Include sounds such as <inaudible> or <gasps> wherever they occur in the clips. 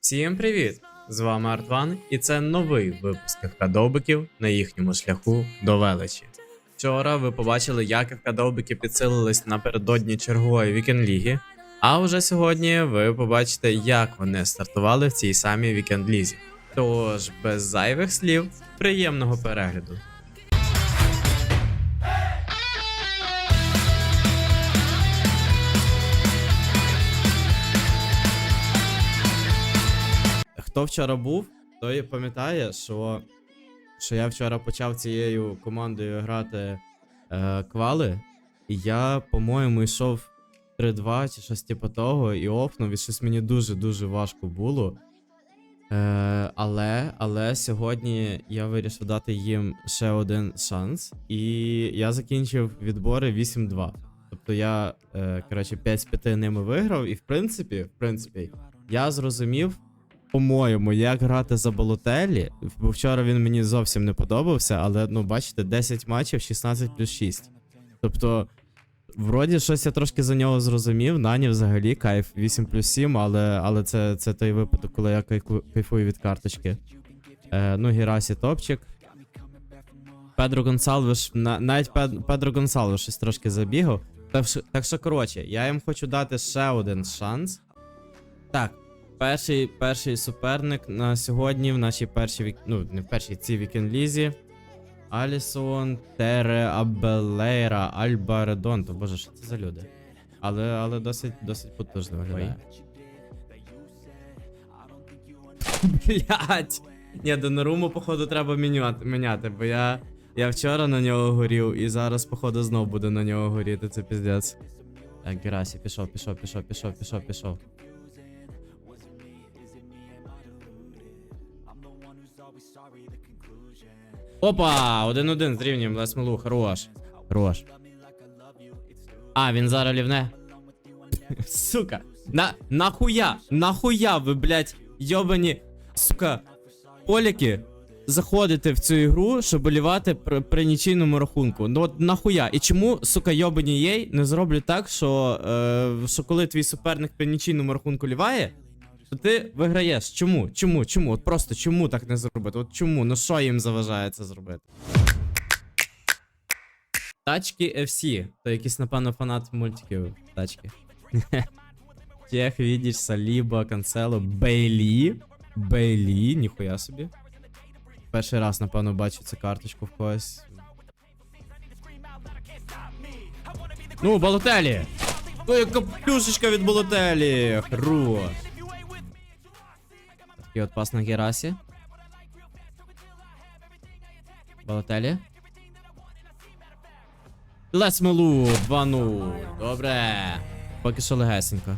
Всім привіт! З вами Артван, і це новий випуск ФК на їхньому шляху до величі. Вчора ви побачили, як ФК підсилились напередодні чергової вікенд ліги. А вже сьогодні ви побачите, як вони стартували в цій самій вікенд лізі. Тож, без зайвих слів, приємного перегляду. Хто вчора був, той пам'ятає, що, що я вчора почав цією командою грати е, квали, і я, по-моєму, йшов 3-2 чи щось типу того, і офнув, і щось мені дуже-дуже важко було. Е, але, але сьогодні я вирішив дати їм ще один шанс, і я закінчив відбори 8-2. Тобто я, е, коротше, 5 з 5 ними виграв, і в принципі, в принципі, я зрозумів, по-моєму, як грати за Балотелі. Бо вчора він мені зовсім не подобався, але ну бачите, 10 матчів, 16 плюс 6. Тобто, вроді щось я трошки за нього зрозумів. Нані взагалі кайф 8 плюс 7, але, але це, це той випадок, коли я кайфую від карточки. Е, ну, Герасі топчик. Педро Гонсалвеш, навіть Педро Гонсалвеш щось трошки забігав. Так що, так що, коротше, я їм хочу дати ще один шанс. Так, перший, перший суперник на сьогодні в нашій першій вік... ну, не в першій цій вікенд-лізі. Алісон, Тере, Абелейра, Альба Редонто. Боже, що це за люди? Але, але досить, досить потужно виглядає. Блять! Ні, Доноруму, походу, треба міняти, міняти, бо я, я вчора на нього горів, і зараз, походу, знов буду на нього горіти, це піздець. Так, Герасі, пішов, пішов, пішов, пішов, пішов, пішов. Опа! Один-один з рівнем Лесмелу, хорош. Хорош. А, він зараз лівне. Сука. На, нахуя? Нахуя ви, блядь, йобані, сука, поліки, заходите в цю ігру, щоб болівати при, при нічийному рахунку. Ну от нахуя? І чому, сука, йобані єй не зроблять так, що, е, що коли твій суперник при нічийному рахунку ліває, то ти виграєш. Чому? Чому? Чому? От просто чому так не зробити? От чому? Ну що їм заважає це зробити? Тачки FC. То якийсь, напевно, фанат мультиків тачки. <laughs> Тех, видиш, Саліба, Канцело, Бейлі. Бейлі, ніхуя собі. Перший раз, напевно, бачу цю карточку в когось. Ну, Балотелі! Ну, яка плюшечка від Балотелі! Хорош! Такий от пас на Герасі. Балотелі. Лесмелу 2-0. Добре. Поки що легесенько.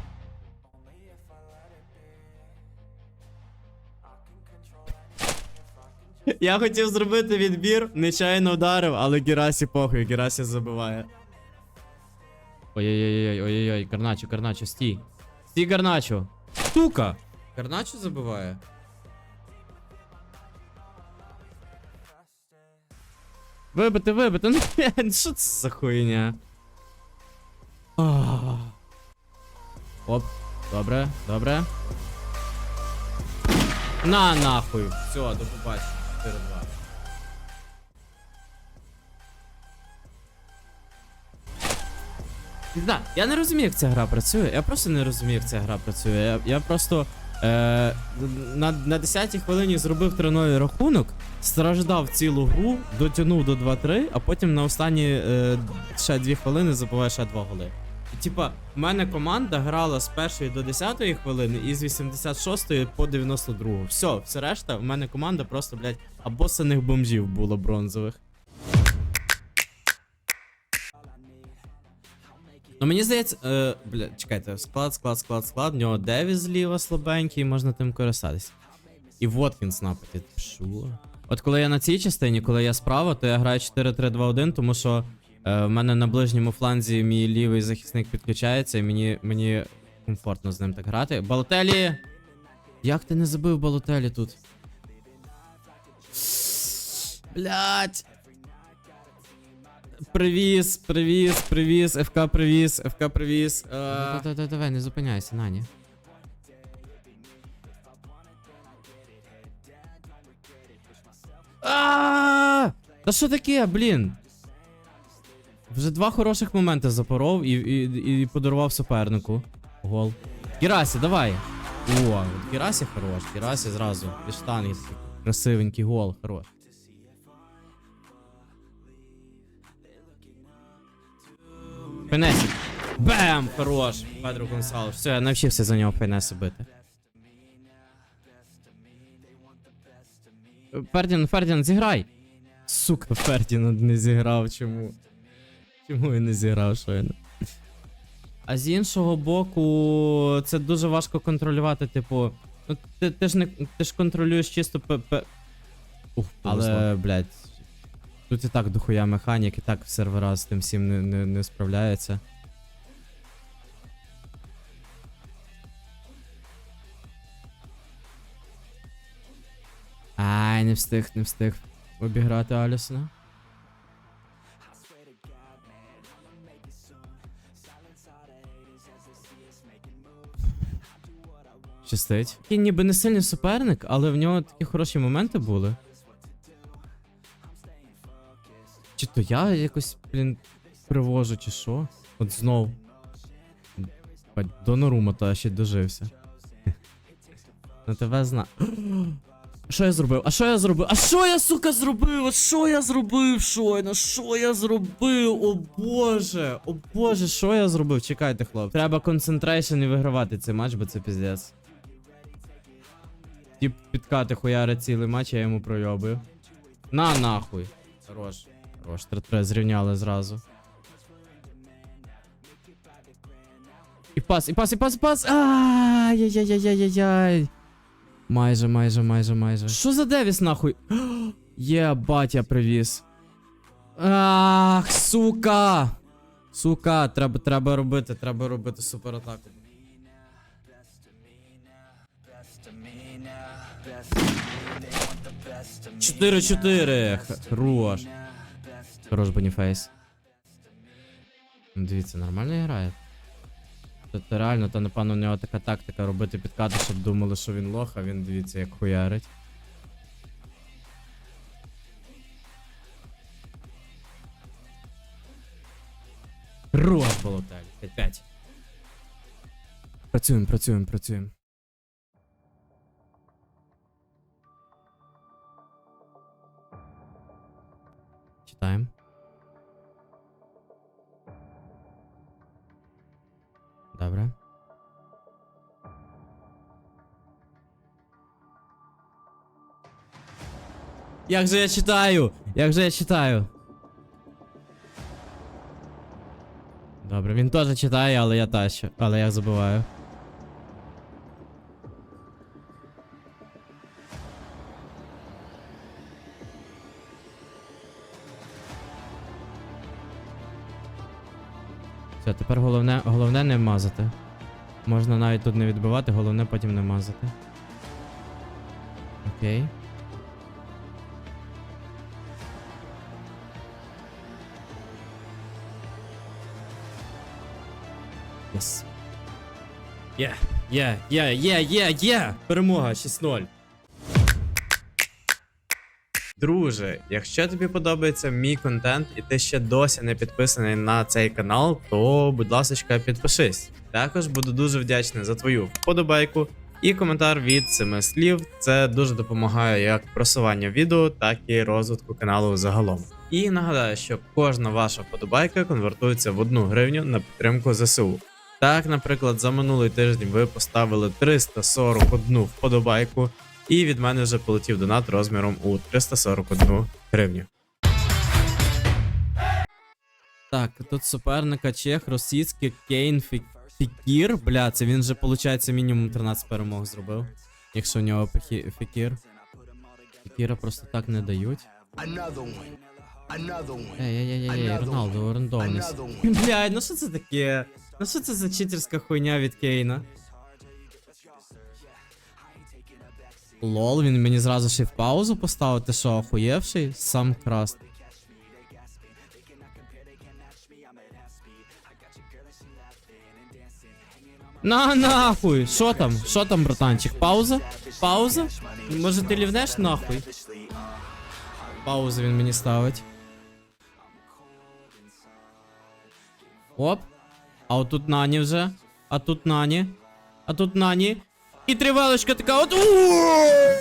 Я хотів зробити відбір, нечайно вдарив, але Герасі похуй, Герасі забиває. Ой-ой-ой, ой-ой-ой, Гарначо, Гарначо, стій. Стій, Гарначо. Сука! Гарначо забиває. Вибити, вибити, <laughs> ну що це за хуйня? Оп, добре, добре. На нахуй. Все, до побачення. 4-2. Не знаю, я не розумію, як ця гра працює. Я просто не розумію, як ця гра працює. Я, я просто е, на, на 10-й хвилині зробив 3-0 рахунок, страждав цілу гру, дотягнув до 2-3, а потім на останні е, ще 2 хвилини забуває ще 2 голи. Типа, в мене команда грала з першої до 10-ї хвилини і з 86-ї по 92-гу. Все, все решта, в мене команда просто, блядь, або синих бомжів було бронзових. Ну мені здається, е, бля, чекайте, склад, склад, склад, склад. В нього Девіс зліва слабенький, можна тим користатись. І Воткінс нападі. Що? От коли я на цій частині, коли я справа, то я граю 4-3-2-1, тому що е, в мене на ближньому фланзі мій лівий захисник підключається, і мені, мені комфортно з ним так грати. Балотелі! Як ти не забив Балотелі тут? Блять! привіз, привіз, привіз, ФК привіз, ФК привіз. Е... Давай, давай, не зупиняйся, Нані. Та що таке, блін? Вже два хороших моменти запоров і, і, і подарував супернику. Гол. Кірасі, давай. О, Кірасі хорош, Кірасі зразу. Під штанги. Красивенький гол, хорош. Фінесі. Бем! Хорош. Педро Гонсалес. Все, я навчився за нього фінеси бити. Фердінанд, Фердінанд, зіграй! Сука, Фердінанд не зіграв, чому? Чому він не зіграв щойно? А з іншого боку, це дуже важко контролювати, типу. Ну, ти, ти ж не ти ж контролюєш чисто п. Ух, Але, блядь, тут і так дохуя механік, і так сервера з тим всім не, не, не справляється. Ай, не встиг, не встиг обіграти Алісона. Щастить. Він ніби не сильний суперник, але в нього такі хороші моменти були. Чи то я якось, блін, привожу, чи що? От знов. До Нарума та ще дожився. <laughs> На тебе зна. <gasps> Що я зробив? А що я зробив? А що я, сука, зробив? А що я зробив щойно? Що я зробив? О боже, о боже, що я зробив? Чекайте, хлоп. Треба концентрейшн і вигравати цей матч, бо це піздець. Тіп підкати хуярить цілий матч, я йому пройобую. На нахуй. Хорош. Хорош, 3-3 зрівняли зразу. І пас, і пас, і пас, і пас. Ай-яй-яй-яй-яй-яй. Майже, майже, майже, майже. Що за Девіс нахуй? <gasps> Є, батя привіз. Ах, сука! Сука, треба, треба робити, треба робити суператаку. Чотири-чотири. Хорош. Хорош Боніфейс. Ну, Дивіться, нормально грає. Тобто реально, то напевно у нього така тактика робити підкати, щоб думали, що він лох, а він дивіться, як хуярить. Роз болотель. 5-5. Працюємо, працюємо, працюємо. Читаємо. Як же я читаю? Як же я читаю? Добре, він теж читає, але я тащу. Але я забуваю. Все, тепер головне, головне не мазати. Можна навіть тут не відбивати, головне потім не мазати. Окей. Єс. Є, є, є, є, є, є! Перемога 6-0. Друже, якщо тобі подобається мій контент і ти ще досі не підписаний на цей канал, то будь ласка, підпишись. Також буду дуже вдячний за твою вподобайку і коментар від семи слів. Це дуже допомагає як просуванню відео, так і розвитку каналу загалом. І нагадаю, що кожна ваша вподобайка конвертується в одну гривню на підтримку ЗСУ. Так, наприклад, за минулий тиждень ви поставили 341 вподобайку, і від мене вже полетів донат розміром у 341 гривню. Так, тут суперника Чех, російський Кейн Фі- Фікір. Бля, це він же, виходить, мінімум 13 перемог зробив. Якщо у нього Пехі- Фікір. Фікіра просто так не дають. Another one. Another one. Ей, ей, ей, ей, Another Роналду, one. Блядь, ну що це таке? Ну що це за читерська хуйня від Кейна? Лол, він мені зразу ще в паузу поставив, ти що, охуєвший? Сам краст. На нахуй! Що там? Що там, братанчик? Пауза? Пауза? Може ти лівнеш нахуй? Паузу він мені ставить. Оп. А отут нані вже. А тут нані. А тут нані. І тривалочка така от.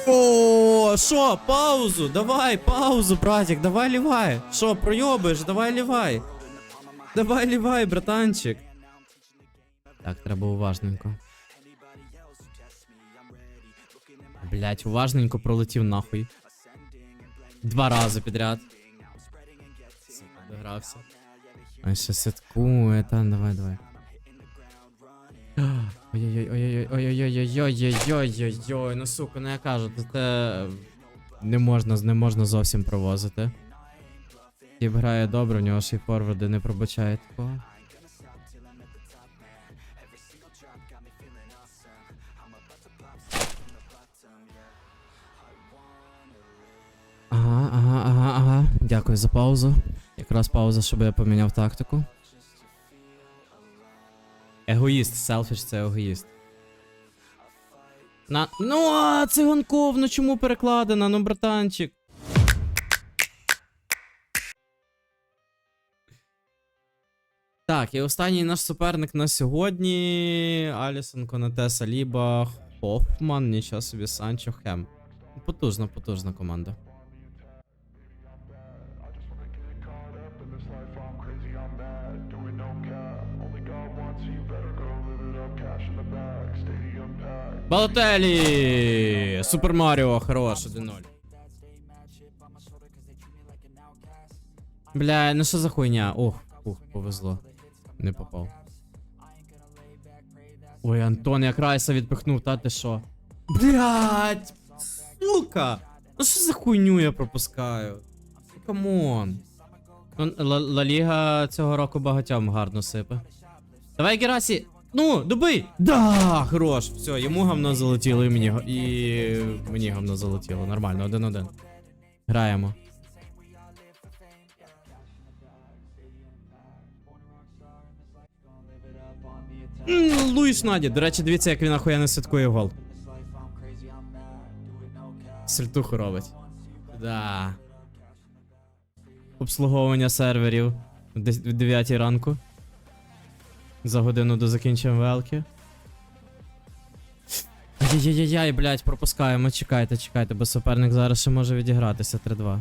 О, Що, паузу? Давай, паузу, братик, давай лівай. Що, пройобиш, давай лівай. Давай лівай, братанчик. Так, треба уважненько. Блять, уважненько пролетів нахуй. Два рази підряд. Сука, Догрався. А ще святкує, та давай, давай. Ой-ой-ой-ой-ой-ой-ой-ой-ой-ой-ой-ой, ну сука, ну я кажу, те не можна, не можна зовсім провозити. Тіп грає добре, в нього ще й форварди не пробачають такого. Ага, ага, ага, ага. Дякую за паузу. Якраз пауза, щоб я поміняв тактику. Егоїст, селфіш це егоїст. На. Ну, а циганков, ну чому перекладена, ну братанчик. Так, і останній наш суперник на сьогодні. Алісон, Конате, Саліба, Хофман, нічого собі, Санчо, Хем. Потужна, потужна команда. Балотелі! Супер Маріо, хорош, 1-0. Бля, ну що за хуйня? Ох, ух, повезло. Не попав. Ой, Антон, як Райса відпихнув, та ти що? Блять! Сука! Ну що за хуйню я пропускаю? Камон. Ну, Ла Ліга цього року багатьом гарно сипе. Давай, Герасі! Ну, добий! Да, хорош! Все, йому говно залетіло, і мені, і мені говно залетіло. Нормально, один-один. Граємо. М, Луїс Наді. До речі, дивіться, як він ахуєнно святкує гол. Сальтуху робить. Да. Обслуговування серверів в 9 ранку. За годину до закінчення велки. Ай-яй-яй, блядь, пропускаємо. Чекайте, чекайте, бо суперник зараз ще може відігратися 3-2.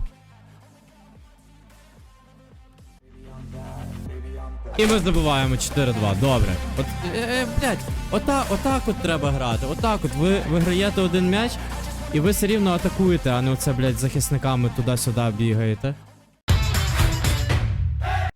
І ми здобуваємо 4-2. Добре. От, е, е, блядь, ота, отак от треба грати. Отак от. Ви виграєте один м'яч, і ви все рівно атакуєте, а не оце, блядь, захисниками туди-сюди бігаєте.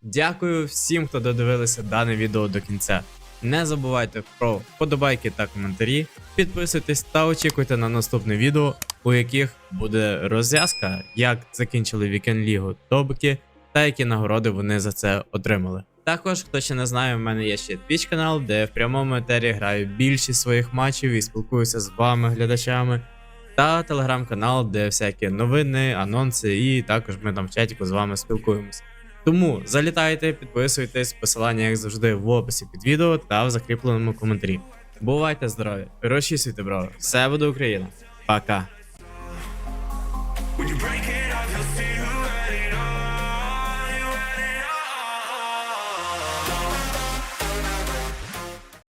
Дякую всім, хто додивилися дане відео до кінця. Не забувайте про вподобайки та коментарі. Підписуйтесь та очікуйте на наступне відео, у яких буде розв'язка, як закінчили вікенд лігу Тобики та які нагороди вони за це отримали. Також, хто ще не знає, в мене є ще Twitch канал, де я в прямому етері граю більшість своїх матчів і спілкуюся з вами, глядачами. Та телеграм-канал, де всякі новини, анонси, і також ми там в чатіку з вами спілкуємося. Тому залітайте, підписуйтесь, посилання, як завжди, в описі під відео та в закріпленому коментарі. Бувайте здорові, розчісуйте бро, все буде Україна. Пока.